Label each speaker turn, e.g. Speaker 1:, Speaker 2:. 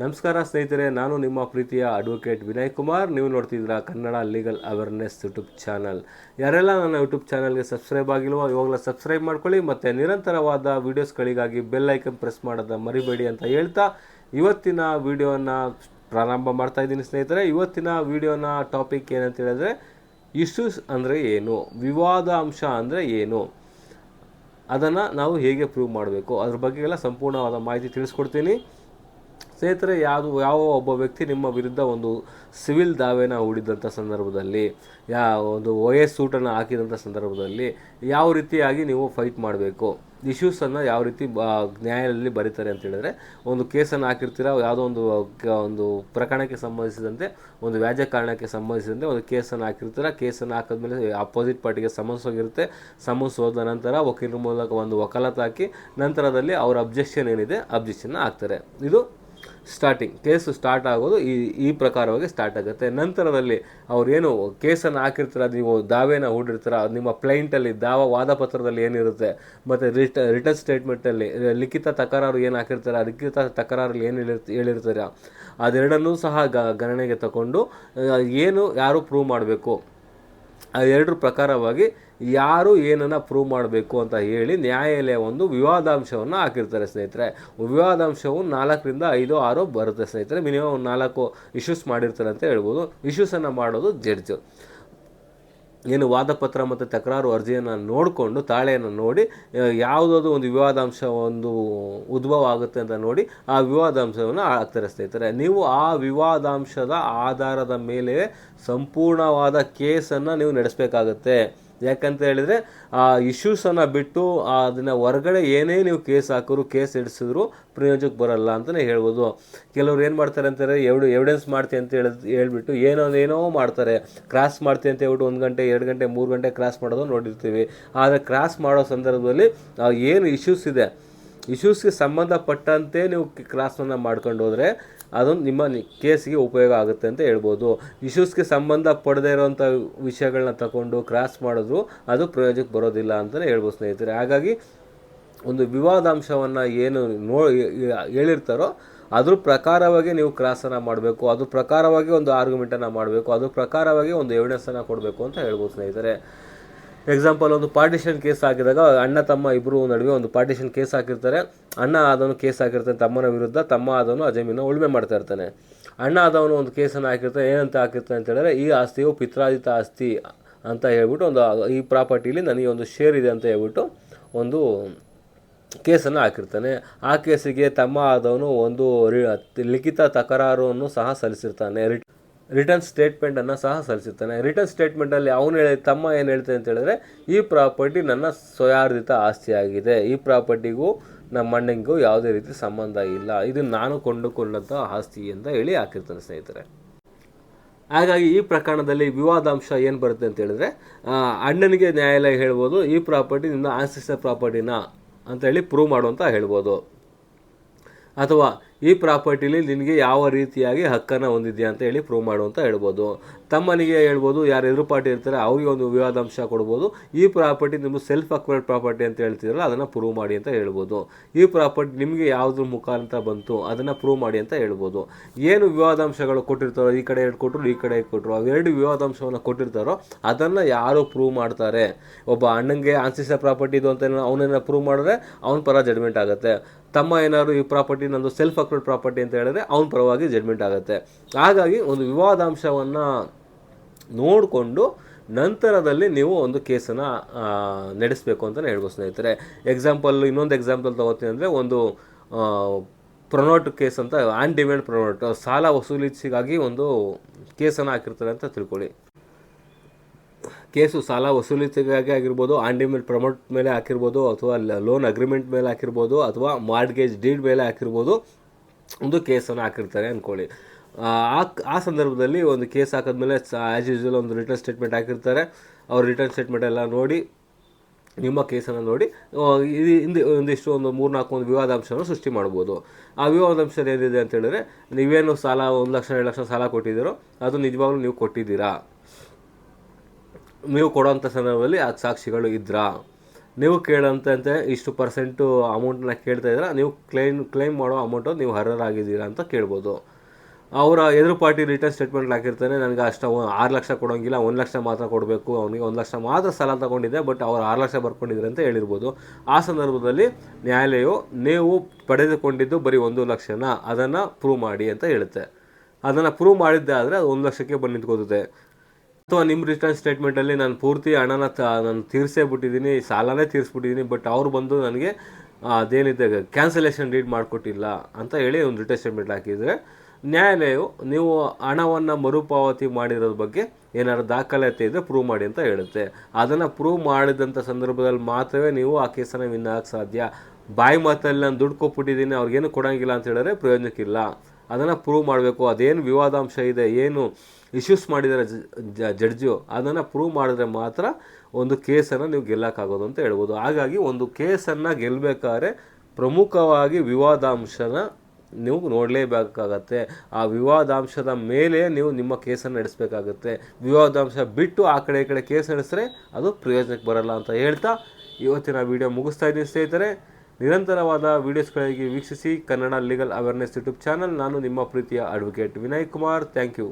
Speaker 1: ನಮಸ್ಕಾರ ಸ್ನೇಹಿತರೆ, ನಾನು ನಿಮ್ಮ ಪ್ರೀತಿಯ ಅಡ್ವೊಕೇಟ್ ವಿನಯ್ ಕುಮಾರ್. ನೀವು ನೋಡ್ತಿದ್ದೀರಾ Kannada legal awareness YouTube channel. ಯಾರೆಲ್ಲ ನನ್ನ ಯೂಟ್ಯೂಬ್ ಚಾನಲ್ಗೆ ಸಬ್ಸ್ಕ್ರೈಬ್ ಆಗಿಲ್ವೋ, ಇವಾಗಲೇ ಸಬ್ಸ್ಕ್ರೈಬ್ ಮಾಡ್ಕೊಳ್ಳಿ ಮತ್ತು ನಿರಂತರವಾದ ವೀಡಿಯೋಸ್ಗಳಿಗಾಗಿ ಬೆಲ್ ಐಕನ್ ಪ್ರೆಸ್ ಮಾಡೋದ ಮರಿಬೇಡಿ ಅಂತ ಹೇಳ್ತಾ ಇವತ್ತಿನ ವಿಡಿಯೋನ ಪ್ರಾರಂಭ ಮಾಡ್ತಾ ಇದ್ದೀನಿ ಸ್ನೇಹಿತರೆ. ಇವತ್ತಿನ ವಿಡಿಯೋನ ಟಾಪಿಕ್ ಏನಂತ ಹೇಳಿದ್ರೆ, ಇಶ್ಯೂಸ್ ಅಂದರೆ ಏನು? ವಿವಾದ ಅಂಶ ಅಂದರೆ ಏನು? ಅದನ್ನು ನಾವು ಹೇಗೆ ಪ್ರೂವ್ ಮಾಡಬೇಕು? ಅದ್ರ ಬಗ್ಗೆ ಎಲ್ಲ ಸಂಪೂರ್ಣವಾದ ಮಾಹಿತಿ ತಿಳಿಸ್ಕೊಡ್ತೀನಿ. ಸ್ನೇಹಿತರೆ, ಯಾವುದು, ಯಾವ ಒಬ್ಬ ವ್ಯಕ್ತಿ ನಿಮ್ಮ ವಿರುದ್ಧ ಒಂದು ಸಿವಿಲ್ ದಾವೆನ ಹೂಡಿದಂಥ ಸಂದರ್ಭದಲ್ಲಿ, ಯಾ, ಒಂದು ವಯಸ್ ಸೂಟನ್ನು ಹಾಕಿದಂಥ ಸಂದರ್ಭದಲ್ಲಿ ಯಾವ ರೀತಿಯಾಗಿ ನೀವು ಫೈಟ್ ಮಾಡಬೇಕು? ಇಶ್ಯೂಸನ್ನು ಯಾವ ರೀತಿ ನ್ಯಾಯಾಲಯದಲ್ಲಿ ಬರೀತಾರೆ ಅಂತ ಹೇಳಿದ್ರೆ, ಒಂದು ಕೇಸನ್ನು ಹಾಕಿರ್ತೀರ? ಯಾವುದೋ ಒಂದು ಒಂದು ಪ್ರಕರಣಕ್ಕೆ ಸಂಬಂಧಿಸಿದಂತೆ, ಒಂದು ವ್ಯಾಜ್ಯ ಕಾರಣಕ್ಕೆ ಸಂಬಂಧಿಸಿದಂತೆ ಒಂದು ಕೇಸನ್ನು ಹಾಕಿರ್ತೀರ? ಕೇಸನ್ನು ಹಾಕಿದ್ಮೇಲೆ ಅಪೋಸಿಟ್ ಪಾರ್ಟಿಗೆ ಸಮನ್ಸ್ ಹೋಗಿರುತ್ತೆ. ಸಮನ್ಸ್ ಹೋದ ನಂತರ ವಕೀಲರ ಮೂಲಕ ಒಂದು ವಕಾಲತ್ ಹಾಕಿ, ನಂತರದಲ್ಲಿ ಅವರ ಅಬ್ಜೆಕ್ಷನ್ ಏನಿದೆ, ಅಬ್ಜೆಕ್ಷನ್ ಹಾಕ್ತಾರೆ. ಇದು ಸ್ಟಾರ್ಟಿಂಗ್ ಕೇಸು ಸ್ಟಾರ್ಟ್ ಆಗೋದು ಈ ಈ ಪ್ರಕಾರವಾಗಿ ಸ್ಟಾರ್ಟ್ ಆಗುತ್ತೆ. ನಂತರದಲ್ಲಿ ಏನು ಕೇಸನ್ನು ಹಾಕಿರ್ತೀರ, ನೀವು ದಾವೆನ ಹೂಡಿರ್ತೀರ, ನಿಮ್ಮ ಪ್ಲೈಂಟಲ್ಲಿ ದಾವ ವಾದ ಪತ್ರದಲ್ಲಿ ಏನಿರುತ್ತೆ, ಮತ್ತು ರಿಟ ರಿಟರ್ನ್ ಸ್ಟೇಟ್ಮೆಂಟಲ್ಲಿ ಲಿಖಿತ ತಕರಾರು ಏನು ಹಾಕಿರ್ತಾರೆ, ಲಿಖಿತ ತಕರಾರಲ್ಲಿ ಏನು ಹೇಳಿರ್ತ ಹೇಳಿರ್ತೀರ, ಅದೆರಡನ್ನೂ ಸಹ ಗಣನೆಗೆ ತಗೊಂಡು ಏನು, ಯಾರು ಪ್ರೂವ್ ಮಾಡಬೇಕು, ಆ ಎರಡರ ಪ್ರಕಾರವಾಗಿ ಯಾರು ಏನನ್ನು ಪ್ರೂವ್ ಮಾಡಬೇಕು ಅಂತ ಹೇಳಿ ನ್ಯಾಯಾಲಯ ಒಂದು ವಿವಾದಾಂಶವನ್ನು ಹಾಕಿರ್ತಾರೆ ಸ್ನೇಹಿತರೆ. ವಿವಾದಾಂಶವು ನಾಲ್ಕರಿಂದ ಐದು, ಆರು ಬರುತ್ತೆ ಸ್ನೇಹಿತರೆ. ಮಿನಿಮಮ್ ಒಂದು ನಾಲ್ಕು ಇಶ್ಯೂಸ್ ಮಾಡಿರ್ತಾರೆ ಅಂತ ಹೇಳ್ಬೋದು. ಇಶ್ಯೂಸನ್ನು ಮಾಡೋದು ಜಡ್ಜು ಏನು ವಾದಪತ್ರ ಮತ್ತು ತಕರಾರು ಅರ್ಜಿಯನ್ನು ನೋಡಿಕೊಂಡು, ತಾಳೆಯನ್ನು ನೋಡಿ ಯಾವುದಾದ್ರು ಒಂದು ವಿವಾದಾಂಶ ಒಂದು ಉದ್ಭವ ಆಗುತ್ತೆ ಅಂತ ನೋಡಿ ಆ ವಿವಾದಾಂಶವನ್ನು ಹಾಕ್ತಾರೆ ಸ್ನೇಹಿತರೆ. ನೀವು ಆ ವಿವಾದಾಂಶದ ಆಧಾರದ ಮೇಲೆ ಸಂಪೂರ್ಣವಾದ ಕೇಸನ್ನು ನೀವು ನಡೆಸಬೇಕಾಗತ್ತೆ. ಯಾಕಂತ ಹೇಳಿದರೆ, ಆ ಇಶ್ಯೂಸನ್ನು ಬಿಟ್ಟು ಅದನ್ನು ಹೊರಗಡೆ ಏನೇ ನೀವು ಕೇಸ್ ಹಾಕಿದ್ರು, ಕೇಸ್ ಎಡಿಸಿದ್ರು ಪ್ರಯೋಜಕ ಬರಲ್ಲ ಅಂತಲೇ ಹೇಳ್ಬೋದು. ಕೆಲವ್ರು ಏನು ಮಾಡ್ತಾರೆ ಅಂತಾರೆ ಎವಿಡ್ ಎವಿಡೆನ್ಸ್ ಮಾಡ್ತೀನಿ ಅಂತ ಹೇಳಿ, ಹೇಳ್ಬಿಟ್ಟು ಏನೋ ಏನೋ ಮಾಡ್ತಾರೆ. ಕ್ರಾಸ್ ಮಾಡ್ತೀನಿ ಅಂತ ಹೇಳ್ಬಿಟ್ಟು ಒಂದು ಗಂಟೆ, ಎರಡು ಗಂಟೆ, ಮೂರು ಗಂಟೆ ಕ್ರಾಸ್ ಮಾಡೋದು ನೋಡಿರ್ತೀವಿ. ಆದರೆ ಕ್ರಾಸ್ ಮಾಡೋ ಸಂದರ್ಭದಲ್ಲಿ ಏನು ಇಶ್ಯೂಸ್ ಇದೆ ಇಶ್ಯೂಸ್ಗೆ ಸಂಬಂಧಪಟ್ಟಂತೆ ನೀವು ಕ್ರಾಸನ್ನು ಮಾಡ್ಕೊಂಡು ಹೋದರೆ ಅದೊಂದು ನಿಮ್ಮ ಕೇಸಿಗೆ ಉಪಯೋಗ ಆಗುತ್ತೆ ಅಂತ ಹೇಳ್ಬೋದು. ಇಶ್ಯೂಸ್ಗೆ ಸಂಬಂಧ ಪಡದೇ ಇರೋವಂಥ ವಿಷಯಗಳನ್ನ ತಗೊಂಡು ಕ್ರಾಸ್ ಮಾಡಿದ್ರು ಅದು ಪ್ರಯೋಜನಕ್ಕೆ ಬರೋದಿಲ್ಲ ಅಂತಲೇ ಹೇಳ್ಬೋದು ಸ್ನೇಹಿತರೆ. ಹಾಗಾಗಿ ಒಂದು ವಿವಾದಾಂಶವನ್ನು ಏನು ನೋ ಹೇಳಿರ್ತಾರೋ ಅದ್ರ ಪ್ರಕಾರವಾಗಿ ನೀವು ಕ್ರಾಸನ್ನು ಮಾಡಬೇಕು, ಅದ್ರ ಪ್ರಕಾರವಾಗಿ ಒಂದು ಆರ್ಗ್ಯುಮೆಂಟನ್ನು ಮಾಡಬೇಕು, ಅದ್ರ ಪ್ರಕಾರವಾಗಿ ಒಂದು ಎವಿಡೆನ್ಸನ್ನು ಕೊಡಬೇಕು ಅಂತ ಹೇಳ್ಬೋದು ಸ್ನೇಹಿತರೆ. ಎಕ್ಸಾಂಪಲ್ ಒಂದು ಪಾರ್ಟಿಷನ್ ಕೇಸ್ ಹಾಕಿದಾಗ ಅಣ್ಣ, ತಮ್ಮ ಇಬ್ಬರು ನಡುವೆ ಒಂದು ಪಾರ್ಟಿಷನ್ ಕೇಸ್ ಹಾಕಿರ್ತಾರೆ. ಅಣ್ಣ ಆದವನು ಕೇಸ್ ಹಾಕಿರ್ತಾನೆ, ತಮ್ಮನ ವಿರುದ್ಧ, ತಮ್ಮ ಆದವನು ಆ ಜಮೀನು ಉಳುಮೆ ಮಾಡ್ತಾ ಇರ್ತಾನೆ. ಅಣ್ಣ ಆದವನು ಒಂದು ಕೇಸನ್ನು ಹಾಕಿರ್ತಾನೆ, ಏನಂತ ಹಾಕಿರ್ತಾನೆ ಅಂತ ಹೇಳಿದ್ರೆ, ಈ ಆಸ್ತಿಯು ಪಿತ್ರಾದಿತ ಆಸ್ತಿ ಅಂತ ಹೇಳ್ಬಿಟ್ಟು ಒಂದು, ಈ ಪ್ರಾಪರ್ಟಿಲಿ ನನಗೆ ಒಂದು ಶೇರ್ ಇದೆ ಅಂತ ಹೇಳ್ಬಿಟ್ಟು ಒಂದು ಕೇಸನ್ನು ಹಾಕಿರ್ತಾನೆ. ಆ ಕೇಸಿಗೆ ತಮ್ಮ ಆದವನು ಒಂದು ಲಿಖಿತ ತಕರಾರನ್ನು ಸಹ ಸಲ್ಲಿಸಿರ್ತಾನೆ. ರಿಟರ್ನ್ ಸ್ಟೇಟ್ಮೆಂಟನ್ನು ಸಹ ಸಲ್ಲಿಸುತ್ತಾನೆ. ರಿಟರ್ನ್ ಸ್ಟೇಟ್ಮೆಂಟಲ್ಲಿ ಅವನು ಹೇಳಿ, ತಮ್ಮ ಏನು ಹೇಳ್ತಾನೆ ಅಂತ ಹೇಳಿದ್ರೆ, ಈ ಪ್ರಾಪರ್ಟಿ ನನ್ನ ಸ್ವಯಾರ್ಜಿತ ಆಸ್ತಿಯಾಗಿದೆ. ಈ ಪ್ರಾಪರ್ಟಿಗೂ ನಮ್ಮ ಅಣ್ಣಂಗೂ ಯಾವುದೇ ರೀತಿ ಸಂಬಂಧ ಇಲ್ಲ. ಇದು ನಾನು ಕೊಂಡುಕೊಂಡಂಥ ಆಸ್ತಿ ಅಂತ ಹೇಳಿ ಹಾಕಿರ್ತಾನೆ ಸ್ನೇಹಿತರೆ. ಹಾಗಾಗಿ ಈ ಪ್ರಕರಣದಲ್ಲಿ ವಿವಾದಾಂಶ ಏನು ಬರುತ್ತೆ ಅಂತ ಹೇಳಿದ್ರೆ ಅಣ್ಣನಿಗೆ ನ್ಯಾಯಾಲಯ ಹೇಳ್ಬೋದು, ಈ ಪ್ರಾಪರ್ಟಿ ನಿನ್ನ ಆನ್ಸಿಸ್ಟರ್ ಪ್ರಾಪರ್ಟಿನ ಅಂತ ಹೇಳಿ ಪ್ರೂವ್ ಮಾಡು ಅಂತ ಹೇಳ್ಬೋದು. ಅಥವಾ ಈ ಪ್ರಾಪರ್ಟಿಲಿ ನಿನಗೆ ಯಾವ ರೀತಿಯಾಗಿ ಹಕ್ಕನ್ನು ಹೊಂದಿದೆಯಾ ಅಂತ ಹೇಳಿ ಪ್ರೂವ್ ಮಾಡು ಅಂತ ಹೇಳ್ಬೋದು. ತಮ್ಮನಿಗೆ ಹೇಳ್ಬೋದು, ಯಾರು ಎದುರು ಪಾರ್ಟಿ ಇರ್ತಾರೆ ಅವರಿಗೆ ಒಂದು ವಿವಾದಾಂಶ ಕೊಡ್ಬೋದು. ಈ ಪ್ರಾಪರ್ಟಿ ನಿಮ್ಮದು ಸೆಲ್ಫ್ ಅಕ್ವೈರ್ಡ್ ಪ್ರಾಪರ್ಟಿ ಅಂತ ಹೇಳ್ತಿದ್ರಲ್ಲ, ಅದನ್ನು ಪ್ರೂವ್ ಮಾಡಿ ಅಂತ ಹೇಳ್ಬೋದು. ಈ ಪ್ರಾಪರ್ಟಿ ನಿಮಗೆ ಯಾವುದ್ರ ಮುಖಾಂತರ ಬಂತು, ಅದನ್ನು ಪ್ರೂವ್ ಮಾಡಿ ಅಂತ ಹೇಳ್ಬೋದು. ಏನು ವಿವಾದಾಂಶಗಳು ಕೊಟ್ಟಿರ್ತಾರೋ, ಈ ಕಡೆ ಎರಡು ಕೊಟ್ಟರು ಈ ಕಡೆ ಕೊಟ್ಟರು ಅವೆರಡು ವಿವಾದಾಂಶವನ್ನು ಕೊಟ್ಟಿರ್ತಾರೋ, ಅದನ್ನು ಯಾರು ಪ್ರೂವ್ ಮಾಡ್ತಾರೆ. ಒಬ್ಬ ಅಣ್ಣಂಗೆ ಆನ್ಸಿಸ ಪ್ರಾಪರ್ಟಿ ಇದು ಅಂತ ಅವನನ್ನು ಪ್ರೂವ್ ಮಾಡಿದ್ರೆ, ಅವನ ಪರ ಜಡ್ಮೆಂಟ್ ಆಗುತ್ತೆ. ತಮ್ಮ ಏನಾದ್ರು ಈ ಪ್ರಾಪರ್ಟಿ, ನಂದು ಸೆಲ್ಫ್ ಅಕ್ರೂಡ್ ಪ್ರಾಪರ್ಟಿ ಅಂತ ಹೇಳಿದ್ರೆ ಅವನ ಪರವಾಗಿ ಜಡ್ಮೆಂಟ್ ಆಗುತ್ತೆ. ಹಾಗಾಗಿ ಒಂದು ವಿವಾದಾಂಶವನ್ನು ನೋಡಿಕೊಂಡು ನಂತರದಲ್ಲಿ ನೀವು ಒಂದು ಕೇಸನ್ನು ನಡೆಸಬೇಕು ಅಂತಲೇ ಹೇಳ್ಬೋದು ಸ್ನೇಹಿತರೆ. ಎಕ್ಸಾಂಪಲ್ ಇನ್ನೊಂದು ಎಕ್ಸಾಂಪಲ್ ತಗೋತೀನಿ ಅಂದರೆ ಒಂದು ಪ್ರೊನೋಟ್ ಕೇಸ್ ಅಂತ ಆನ್ ಡಿಮ್ಯಾಂಡ್ ಪ್ರೊನೋಟ್ ಸಾಲ ವಸೂಲಿಸಿಗಾಗಿ ಒಂದು ಕೇಸನ್ನು ಹಾಕಿರ್ತಾರೆ ಅಂತ ತಿಳ್ಕೊಳ್ಳಿ. ಕೇಸು ಸಾಲ ವಸೂಲಿತಿಗಾಗಿ ಆಗಿರ್ಬೋದು ಆಂಡಿ ಮೇಲೆ ಪ್ರಮೋಟ್ ಮೇಲೆ ಹಾಕಿರ್ಬೋದು, ಅಥವಾ ಲೋನ್ ಅಗ್ರಿಮೆಂಟ್ ಮೇಲೆ ಹಾಕಿರ್ಬೋದು, ಅಥವಾ ಮಾರ್ಟ್ಗೇಜ್ ಡೀಡ್ ಮೇಲೆ ಹಾಕಿರ್ಬೋದು, ಒಂದು ಕೇಸನ್ನು ಹಾಕಿರ್ತಾರೆ ಅಂದ್ಕೊಳ್ಳಿ ಆ ಆ ಸಂದರ್ಭದಲ್ಲಿ ಒಂದು ಕೇಸ್ ಹಾಕಿದ್ಮೇಲೆ ಆ್ಯಸ್ ಯೂಸ್ವಲ್ ಒಂದು ರಿಟರ್ನ್ ಸ್ಟೇಟ್ಮೆಂಟ್ ಹಾಕಿರ್ತಾರೆ. ಅವ್ರು ರಿಟರ್ನ್ ಸ್ಟೇಟ್ಮೆಂಟ್ ಎಲ್ಲ ನೋಡಿ, ನಿಮ್ಮ ಕೇಸನ್ನು ನೋಡಿ ಇದು ಹಿಂದೆ ಒಂದಿಷ್ಟು ಒಂದು ಮೂರು ನಾಲ್ಕು ಒಂದು ವಿವಾದಾಂಶವನ್ನು ಸೃಷ್ಟಿ ಮಾಡ್ಬೋದು. ಆ ವಿವಾದಾಂಶ ಏನಿದೆ ಅಂತ ಹೇಳಿದ್ರೆ, ನೀವೇನು ಸಾಲ, ಒಂದು ಲಕ್ಷ, ಎರಡು ಲಕ್ಷ ಸಾಲ ಕೊಟ್ಟಿದ್ದೀರೋ, ಅದು ನಿಜವಾಗ್ಲೂ ನೀವು ಕೊಟ್ಟಿದ್ದೀರಾ? ನೀವು ಕೊಡೋಂಥ ಸಂದರ್ಭದಲ್ಲಿ ಆ ಸಾಕ್ಷಿಗಳು ಇದ್ರಾ? ನೀವು ಕೇಳಂತಂತೆ ಇಷ್ಟು ಪರ್ಸೆಂಟು ಅಮೌಂಟನ್ನ ಕೇಳ್ತಾ ಇದ್ದೀರಾ ನೀವು ಕ್ಲೈಮ್ ಕ್ಲೈಮ್ ಮಾಡೋ ಅಮೌಂಟು ನೀವು ಹರರಾಗಿದ್ದೀರಾ ಅಂತ ಕೇಳ್ಬೋದು. ಅವರ ಎದುರು ಪಾರ್ಟಿ ರಿಟರ್ನ್ ಸ್ಟೇಟ್ಮೆಂಟ್ ಹಾಕಿರ್ತಾನೆ, ನನಗೆ ಅಷ್ಟು ಆರು ಲಕ್ಷ ಕೊಡೋಂಗಿಲ್ಲ, ಒಂದು ಲಕ್ಷ ಮಾತ್ರ ಕೊಡಬೇಕು, ಅವನಿಗೆ ಒಂದು ಲಕ್ಷ ಮಾತ್ರ ಸಾಲ ತಗೊಂಡಿದ್ದೆ, ಬಟ್ ಅವ್ರು ಆರು ಲಕ್ಷ ಬರ್ಕೊಂಡಿದ್ದಾರೆ ಅಂತ ಹೇಳಿರ್ಬೋದು. ಆ ಸಂದರ್ಭದಲ್ಲಿ ನ್ಯಾಯಾಲಯವು ನೀವು ಪಡೆದುಕೊಂಡಿದ್ದು ಬರೀ ಒಂದು ಲಕ್ಷನ, ಅದನ್ನು ಪ್ರೂವ್ ಮಾಡಿ ಅಂತ ಹೇಳುತ್ತೆ. ಅದನ್ನು ಪ್ರೂವ್ ಮಾಡಿದ್ದೆ ಆದರೆ ಅದು ಒಂದು ಲಕ್ಷಕ್ಕೆ ಬಂದು ನಿಂತ್ಕೋತದೆ. ಅಥವಾ ನಿಮ್ಮ ರಿಟರ್ನ್ ಸ್ಟೇಟ್ಮೆಂಟಲ್ಲಿ ನಾನು ಪೂರ್ತಿ ಹಣನ ನಾನು ತೀರಿಸೇ ಬಿಟ್ಟಿದ್ದೀನಿ ಸಾಲನೇ ತೀರಿಸ್ಬಿಟ್ಟಿದ್ದೀನಿ ಬಟ್ ಅವ್ರು ಬಂದು ನನಗೆ ಅದೇನಿದೆ ಕ್ಯಾನ್ಸಲೇಷನ್ ರೀಡ್ ಮಾಡಿಕೊಟ್ಟಿಲ್ಲ ಅಂತ ಹೇಳಿ ಒಂದು ರಿಟರ್ನ್ ಸ್ಟೇಟ್ಮೆಂಟ್ ಹಾಕಿದರೆ, ನ್ಯಾಯಾಲಯವು ನೀವು ಹಣವನ್ನು ಮರುಪಾವತಿ ಮಾಡಿರೋದ್ರ ಬಗ್ಗೆ ಏನಾದ್ರು ದಾಖಲಾತಿ ಇದ್ದರೆ ಪ್ರೂವ್ ಮಾಡಿ ಅಂತ ಹೇಳುತ್ತೆ. ಅದನ್ನು ಪ್ರೂವ್ ಮಾಡಿದಂಥ ಸಂದರ್ಭದಲ್ಲಿ ಮಾತ್ರವೇ ನೀವು ಆ ಕೇಸನ್ನು ವಿನ್ ಸಾಧ್ಯ. ಬಾಯಿ ಮಾತಲ್ಲಿ ನಾನು ದುಡ್ಡು ಕೊಟ್ಬಿಟ್ಟಿದ್ದೀನಿ ಅವ್ರಿಗೇನು ಕೊಡೋಂಗಿಲ್ಲ ಅಂತ ಹೇಳಿದ್ರೆ ಪ್ರಯೋಜನಕ್ಕಿಲ್ಲ. ಅದನ್ನು ಪ್ರೂವ್ ಮಾಡಬೇಕು. ಅದೇನು ವಿವಾದಾಂಶ ಇದೆ, ಏನು ಇಶ್ಯೂಸ್ ಮಾಡಿದ್ದಾರೆ ಜಡ್ಜು ಅದನ್ನು ಪ್ರೂವ್ ಮಾಡಿದ್ರೆ ಮಾತ್ರ ಒಂದು ಕೇಸನ್ನು ನೀವು ಗೆಲ್ಲಕ್ಕಾಗೋದು ಅಂತ ಹೇಳ್ಬೋದು. ಹಾಗಾಗಿ ಒಂದು ಕೇಸನ್ನು ಗೆಲ್ಲಬೇಕಾದ್ರೆ ಪ್ರಮುಖವಾಗಿ ವಿವಾದಾಂಶನ ನೀವು ನೋಡಲೇಬೇಕಾಗತ್ತೆ. ಆ ವಿವಾದಾಂಶದ ಮೇಲೆ ನೀವು ನಿಮ್ಮ ಕೇಸನ್ನು ನಡೆಸಬೇಕಾಗತ್ತೆ. ವಿವಾದಾಂಶ ಬಿಟ್ಟು ಆ ಕಡೆ ಈ ಕಡೆ ಕೇಸ್ ನಡೆಸಿದ್ರೆ ಅದು ಪ್ರಯೋಜನಕ್ಕೆ ಬರಲ್ಲ ಅಂತ ಹೇಳ್ತಾ ಇವತ್ತಿನ ವಿಡಿಯೋ ಮುಗಿಸ್ತಾ ಇದ್ದೀನಿ ಸ್ನೇಹಿತರೆ. ನಿರಂತರವಾದ ವೀಡಿಯೋಸ್ಗಳಿಗೆ ವೀಕ್ಷಿಸಿ Kannada legal awareness YouTube channel. ನಾನು ನಿಮ್ಮ ಪ್ರೀತಿಯ advocate Vinay Kumar. Thank you.